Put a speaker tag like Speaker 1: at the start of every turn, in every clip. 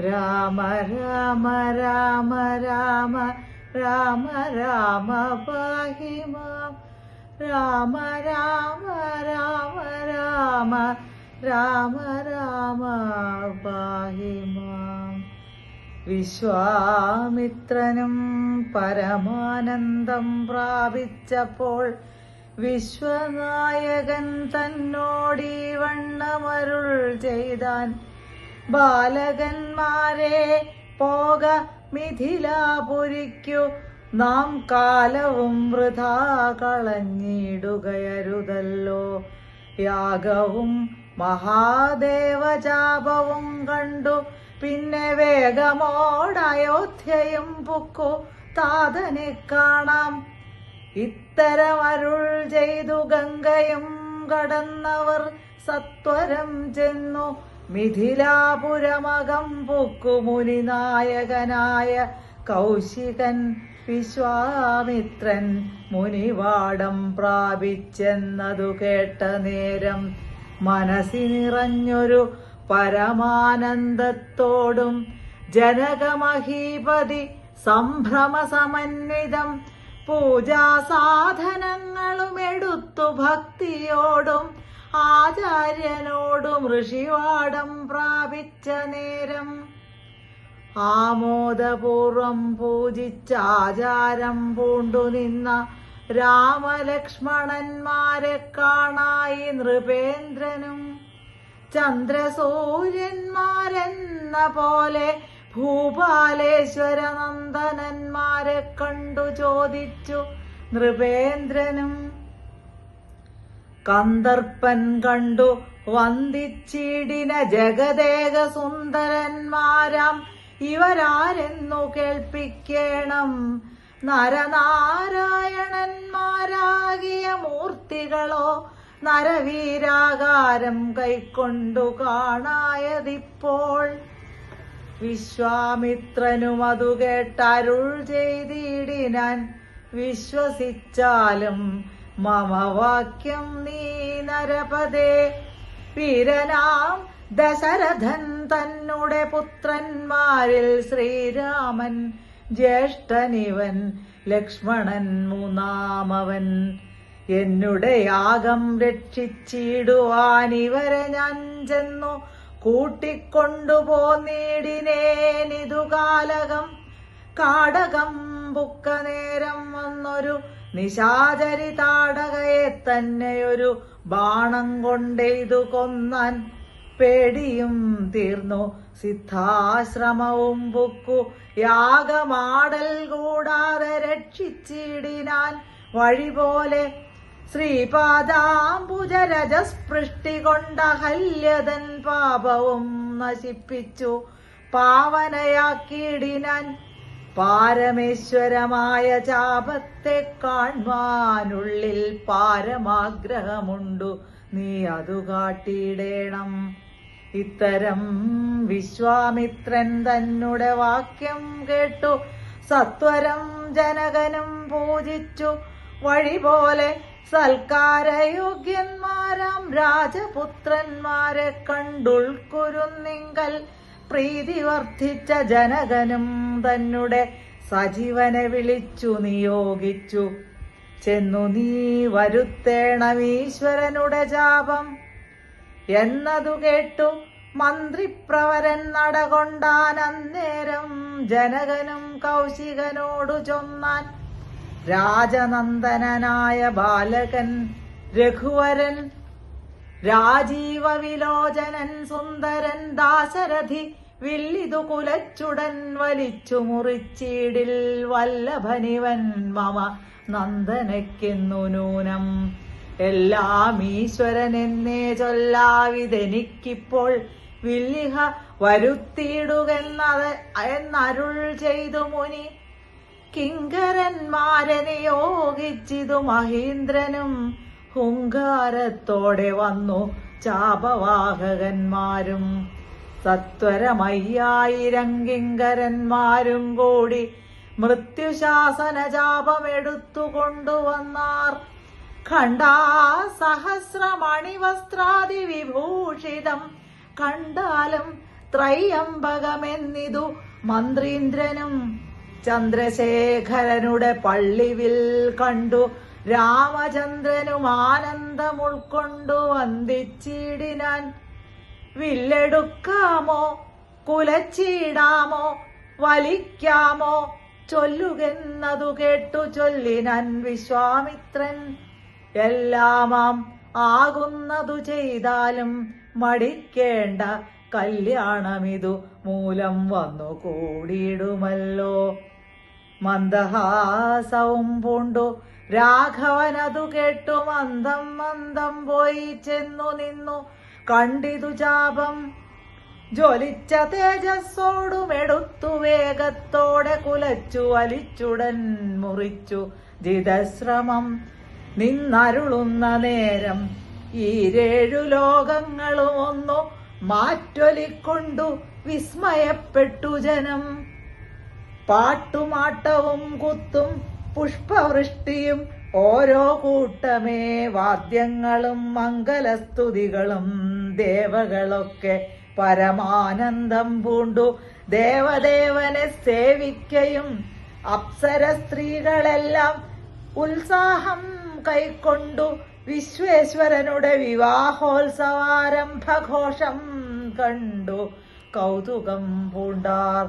Speaker 1: രാമ രാമ രാമ രാമ രാമ രാമ പാഹിമാം രാമ രാമ രാമ രാമ രാമ രാമ പാഹിമാം വിശ്വാമിത്രനും പരമാനന്ദം പ്രാപിച്ചപ്പോൾ വിശ്വനായകൻ തന്നോടീ വണ്ണമരുൾ ചെയ്താൻ ബാലകന്മാരെ പോക മിഥിലാപുരിക്കു. നാം കാലവും വൃഥാ കളഞ്ഞിടുകയരുതല്ലോ. യാഗവും മഹാദേവജാപവും കണ്ടു. പിന്നെ വേഗമോടയോധ്യയും പുക്കു. താതനെ കാണാം. ഇത്തരം അരുൾ ചെയ്തു ഗംഗയും കടന്നവർ സത്വരം ചെന്നു. മിഥിലാപുരമകം പുക്കു നായകനായ കൗശികൻ വിശ്വാമിത്രൻ മുനിവാടം പ്രാപിച്ചെന്നതു കേട്ട നേരം മനസ്സി നിറഞ്ഞൊരു പരമാനന്ദത്തോടും ജനകമഹീപതി സംഭ്രമസമന്വിതം പൂജാസാധനങ്ങളും എടുത്തു ഭക്തിയോടും ആചാര്യനോടും ഋഷിവാടം പ്രാപിച്ച നേരം ആമോദപൂർവം പൂജിച്ചാചാരം പൂണ്ടു നിന്ന രാമലക്ഷ്മണന്മാരെ കാണായി നൃപേന്ദ്രനും ചന്ദ്രസൂര്യന്മാരെന്ന പോലെ ഭൂപാലേശ്വര നന്ദനന്മാരെ കണ്ടു ചോദിച്ചു നൃപേന്ദ്രനും. കന്ദർപ്പൻ കണ്ടു വന്ദിച്ചിടിന ജഗദേക സുന്ദരന്മാരാം. ഇവരാരെന്നു കേൾപ്പിക്കേണം? നരനാരായണന്മാരാകിയ മൂർത്തികളോ നരവീരാകാരം കൈക്കൊണ്ടു കാണായതിപ്പോൾ. വിശ്വാമിത്രനും അതു കേട്ടരുൾ ചെയ്തിടിനാൻ. വിശ്വസിച്ചാലും മമ വാക്യം നീ നരപദേ. പിരനാം ദശരഥൻ തന്നുടെ പുത്രന്മാരിൽ ശ്രീരാമൻ ജ്യേഷ്ഠനിവൻ ലക്ഷ്മണൻ മൂന്നാമവൻ. എന്നുടെ യാഗം രക്ഷിച്ചിടുവാൻ ഇവരെ ഞാൻ ചെന്നു കൂട്ടിക്കൊണ്ടുപോന്നിടിനേനിതു കാലകം കാടകം ബുക്ക നേരം വന്നൊരു നിശാചരി താടകയെ തന്നെയൊരു ബാണം കൊണ്ടെയ്തു കൊന്നാൻ പേടിയും തീർന്നു. സിദ്ധാശ്രമവും ബുക്കു യാഗമാടൽ കൂടാതെ രക്ഷിച്ചിടിനാൻ വഴി പോലെ ശ്രീപാദാംബുജരജസ്പൃഷ്ടി കൊണ്ട ഹല്യതൻ പാപവും നശിപ്പിച്ചു. പാവനയാക്കിയിടിനാൻ പാരമേശ്വരമായ ചാപത്തെ കാണുവാനുള്ളിൽ പാരമാഗ്രഹമുണ്ടു. നീ അതു കാട്ടിയിടേണം. ഇത്തരം വിശ്വാമിത്രൻ തന്നെ വാക്യം കേട്ടു. സത്വരം ജനകനും പൂജിച്ചു. വഴി പോലെ സൽക്കാരയോഗ്യന്മാരാം രാജപുത്രന്മാരെ കണ്ടുൾക്കുരുന്നിങ്കൽ പ്രീതി വർദ്ധിച്ച ജനകനും തന്നുടെ സജീവനെ വിളിച്ചു നിയോഗിച്ചു. ചെന്നു നീ വരുത്തേണം ഈശ്വരനുടെ ജാപം. എന്നതു കേട്ടു മന്ത്രിപ്രവരൻ നടകൊണ്ടാൻ അന്നേരം ജനകനും കൗശികനോടു ചൊന്നാൻ. രാജനന്ദനായ ബാലകൻ രഘുവരൻ രാജീവ വിലോചനൻ സുന്ദരൻ ദാശരഥി വില്ലിതു കുലച്ചുടൻ വലിച്ചു മുറിച്ചീടിൽ വല്ലഭനിവൻ മമ നന്ദനയ്ക്കെന്നു നൂനം. എല്ലാം ഈശ്വരൻ എന്നേ ചൊല്ലാവിതെനിക്കിപ്പോൾ വില്ലിഹ വരുത്തിയിടുകെന്നത് എന്നരുൾ ചെയ്തു മുനി. കിങ്കരന്മാരെ നിയോഗിച്ചിതു മഹീന്ദ്രനും ഹുങ്കാരത്തോടെ വന്നു ചാപവാഹകന്മാരും. സത്വരമയ്യായിരം കിങ്കരന്മാരും കൂടി മൃത്യുശാസന ചാപമെടുത്തു കൊണ്ടുവന്നാർ ഖണ്ഡാ സഹസ്രമണിവസ്ത്രാദി വിഭൂഷിതം. കണ്ടാലും ത്രയംബകമെന്നിതു മന്ത്രീന്ദ്രനും ചന്ദ്രശേഖരനുടെ പള്ളിവിൽ കണ്ടു. രാമചന്ദ്രനും ആനന്ദം ഉൾക്കൊണ്ടു വന്ദിച്ചിടിനാൻ വില്ലെടുക്കാമോ കുലച്ചിടാമോ വലിക്കാമോ ചൊല്ലുകെന്നതു കേട്ടു ചൊല്ലിനൻ വിശ്വാമിത്രൻ. എല്ലാമാം ആകുന്നതു ചെയ്താലും മടിക്കേണ്ട കല്യാണമിതു മൂലം വന്നു കൂടിയിടുമല്ലോ. മന്ദഹാസവും പൂണ്ടു രാഘവനതു കേട്ടു മന്ദം മന്ദം പോയി ചെന്നു നിന്നു. കണ്ടിതു ചാപം. ജ്വലിച്ച തേജസ്സോടുമെടുത്തു വേഗത്തോടെ കുലച്ചു വലിച്ചുടൻ മുറിച്ചു ജിതശ്രമം. നിന്നരുളുന്ന നേരം ഈരേഴു ലോകങ്ങളും ഒന്നു മാറ്റൊലിക്കൊണ്ടു വിസ്മയപ്പെട്ടു ജനം. പാട്ടുമാട്ടവും കുത്തും പുഷ്പവൃഷ്ടിയും ഓരോ കൂട്ടമേ വാദ്യങ്ങളും മംഗലസ്തുതികളും ദേവകളൊക്കെ പരമാനന്ദം പൂണ്ടു. ദേവദേവനെ സേവിക്കയും അപ്സര സ്ത്രീകളെല്ലാം ഉത്സാഹം കൈക്കൊണ്ടു. വിശ്വേശ്വരനുടെ വിവാഹോത്സവാരംഭഘോഷം കണ്ടു. കൗതുകം പൂണ്ടാർ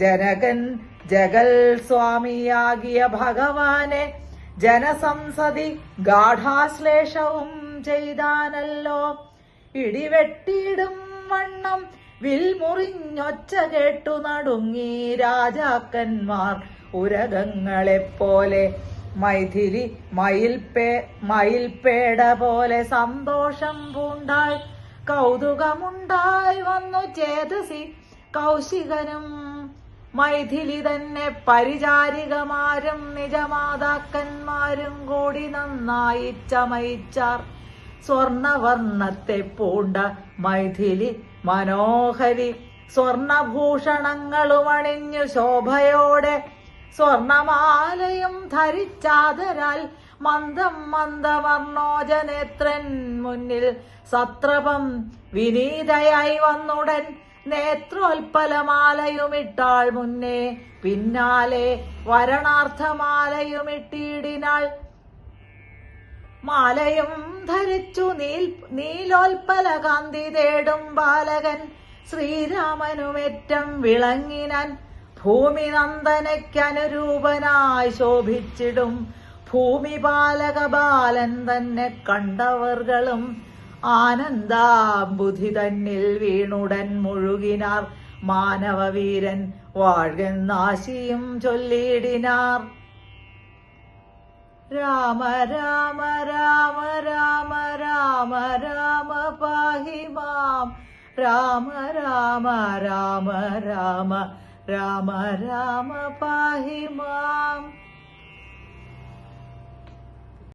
Speaker 1: ജനകൻ ജഗൽ സ്വാമിയാകിയ ഭഗവാനെ ജനസംസതി ഗാഠാശ്ലേഷവും ചെയ്താനല്ലോ. ഇടിവെട്ടിയിടും വണ്ണം വിൽമുറിഞ്ഞൊച്ച കേട്ടു നടുങ്ങി രാജാക്കന്മാർ. ഉരകങ്ങളെപ്പോലെ മൈഥിലി മയിൽപേ മയിൽപേട പോലെ സന്തോഷം പൂണ്ടായി. കൗതുകമുണ്ടായി വന്നു ചേതസി കൗശികനും മൈഥിലി തന്നെ പരിചാരികമാരും നിജമാതാക്കന്മാരും കൂടി നന്നായി ചമയിച്ചാർ. സ്വർണവർണത്തെ പൂണ്ട മൈഥിലി മനോഹരി സ്വർണഭൂഷണങ്ങളും അണിഞ്ഞു ശോഭയോടെ സ്വർണമാലയും ധരിച്ചാതരാൽ മന്ദം മന്ദവർണോജനേത്രൻ മുന്നിൽ സത്രപം വിനീതയായി വന്നുടൻ നേത്രോൽപ്പലമാലയുമിട്ടാൾ മുന്നേ പിന്നാലെ വരണാർത്ഥമാലയുമിട്ടിടിനാൾ. മാലയും ധരിച്ചു നീൽ നീലോൽപ്പല കാന്തി തേടും ബാലകൻ. ശ്രീരാമനുമേറ്റം വിളങ്ങിനാൻ ഭൂമി നന്ദനയ്ക്കനുരൂപനായി ശോഭിച്ചിടും. ഭൂമി ബാലക ബാലൻ തന്നെ കണ്ടവർകളും ആനന്ദാംബുധി തന്നിൽ വീണുടൻ മുഴുകിനാർ മാനവവീരൻ വാഴ്കെന്നാശിയും ചൊല്ലിയിടിനാർ രാമ രാമ രാമ രാമ രാമ രാമ പാഹി മാം. രാമ രാമ രാമ രാമ രാമ രാമ പാഹി മാം.